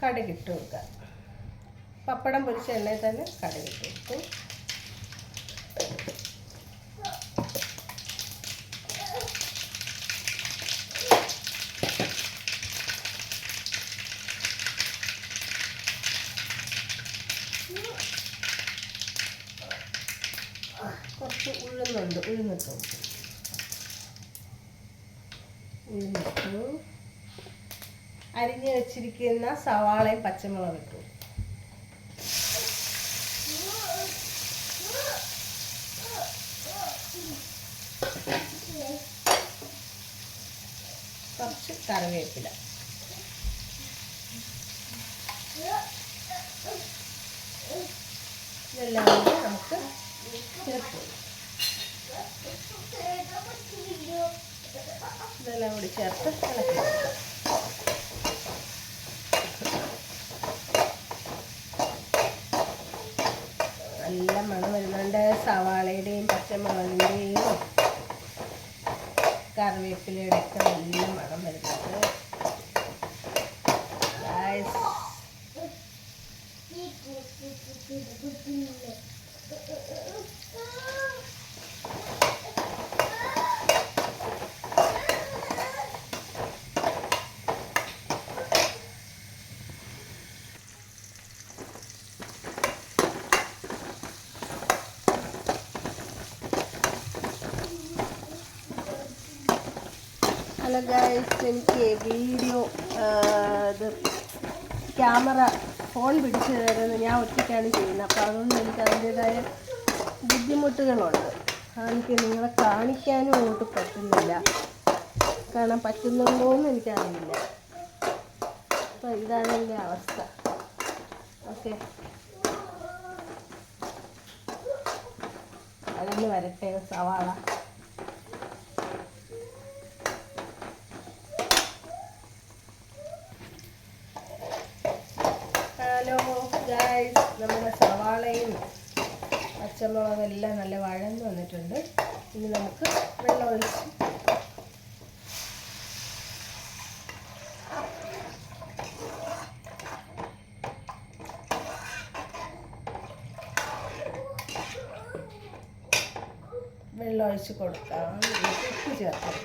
കടുകിട്ട് കൊടുക്കുക പപ്പടം പൊരിച്ച എണ്ണയിൽ തന്നെ കടുകിട്ട് കൊടുക്കും കുറച്ച് ഉഴുന്നുണ്ട് ഉഴുന്നിട്ട് ഉഴുന്നിട്ടു. അരിഞ്ഞു വെച്ചിരിക്കുന്ന സവാളയും പച്ചമുളകും ഇട്ടു. കുറച്ച് കറിവേപ്പില. ഇതെല്ലാം നമുക്ക് ചേർത്ത്. ഇതെല്ലാം കൂടി ചേർത്ത് ഇളക്കി കൊടുക്കാം. നല്ല മണം വരുന്നുണ്ട് സവാളയുടെയും പച്ചമുളകിന്റെയും കറിവേപ്പിലയുടെ ഒക്കെ നല്ല ഹലോ ഗൈസ് എനിക്ക് വീഡിയോ ഇത് ക്യാമറ ഫോൺ പിടിച്ചു തരുന്നത് ഞാൻ ഒറ്റയ്ക്കാണ് ചെയ്യുന്നത്. അപ്പോൾ അതുകൊണ്ട് എനിക്ക് അതിന്റേതായ ബുദ്ധിമുട്ടുകളുണ്ട്. എനിക്ക് നിങ്ങളെ കാണിക്കാനും അങ്ങോട്ട് പറ്റുന്നില്ല. കാരണം പറ്റുന്നുണ്ടോ എന്ന് എനിക്കറിയില്ല. അപ്പോൾ ഇതാണ് എന്റെ അവസ്ഥ. ഓക്കെ. അതൊന്ന് വരട്ടെ സവാള. ഹലോ ഗായ്സ് നമ്മുടെ സവാളയും പച്ചമുളകും എല്ലാം നല്ല വഴന്ന് വന്നിട്ടുണ്ട്. ഇനി നമുക്ക് വെള്ളം ഒഴിച്ച് വെള്ളം കൊടുക്കാം. ഉപ്പ് ചേർക്കാം.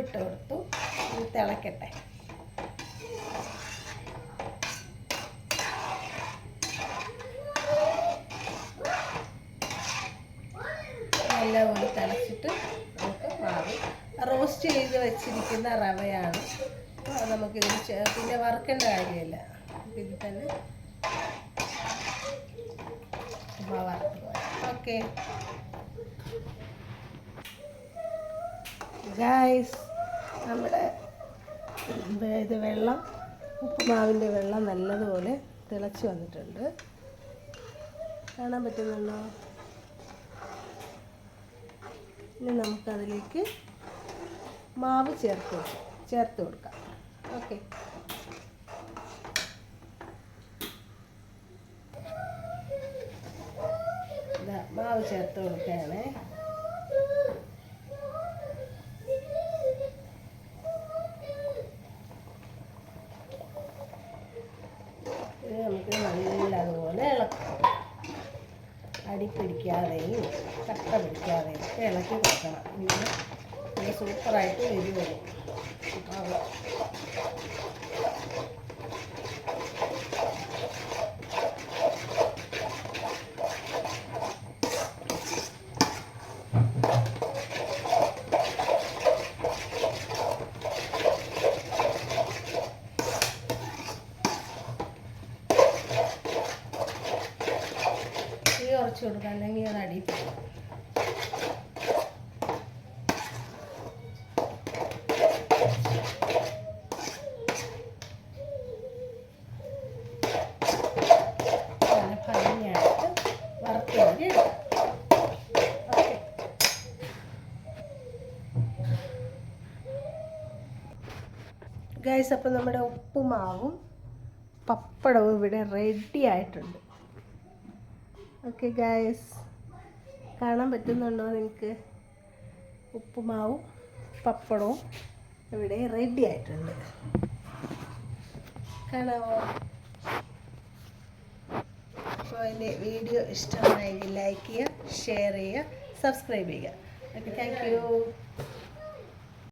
ഉപ്പിട്ട് കൊടുത്തു. തിളക്കട്ടെ. നല്ലപോലെ തിളച്ചിട്ട് നമുക്ക് മാറി. റോസ്റ്റ് ചെയ്ത് വെച്ചിരിക്കുന്ന റവയാണ്. നമുക്കിതിൽ പിന്നെ വറുക്കേണ്ട കാര്യമില്ല. ഇത് ഇതിൽ തന്നെ വറുത്ത് ഓക്കെ. ഗായ്സ് നമ്മുടെ ഇത് വെള്ളം ഉപ്പുമാവിന്റെ വെള്ളം നല്ലതുപോലെ തിളച്ച് വന്നിട്ടുണ്ട്. കാണാൻ പറ്റുന്നുണ്ടോ? ഇനി നമുക്കതിലേക്ക് മാവ് ചേർത്ത് ചേർത്ത് കൊടുക്കാം. ഓക്കെ. മാവ് ചേർത്ത് കൊടുക്കുകയാണേ ഇത് നമുക്ക് നല്ലതുപോലെ ഇളക്കാം അടി പിടിക്കാതെയും കട്ട പിടിക്കാതെയും ഒക്കെ ഇളക്കി കൊടുക്കണം. ഇങ്ങനെ സൂപ്പറായിട്ട് വരുള്ളൂ തീ കൊടുക്കാം. അല്ലെങ്കിൽ അത് അടി ഗൈസ് അപ്പം നമ്മുടെ ഉപ്പുമാവും പപ്പടവും ഇവിടെ റെഡി ആയിട്ടുണ്ട്. ഓക്കെ ഗായസ് കാണാൻ പറ്റുന്നുണ്ടോ നിങ്ങൾക്ക് ഉപ്പുമാവും പപ്പടവും. ഇവിടെ റെഡി ആയിട്ടുണ്ട്. കാണാമോ അപ്പോൾ എന്റെ വീഡിയോ ഇഷ്ടമായെങ്കിൽ ലൈക്ക് ചെയ്യുക ഷെയർ ചെയ്യുക സബ്സ്ക്രൈബ് ചെയ്യുക. Okay thank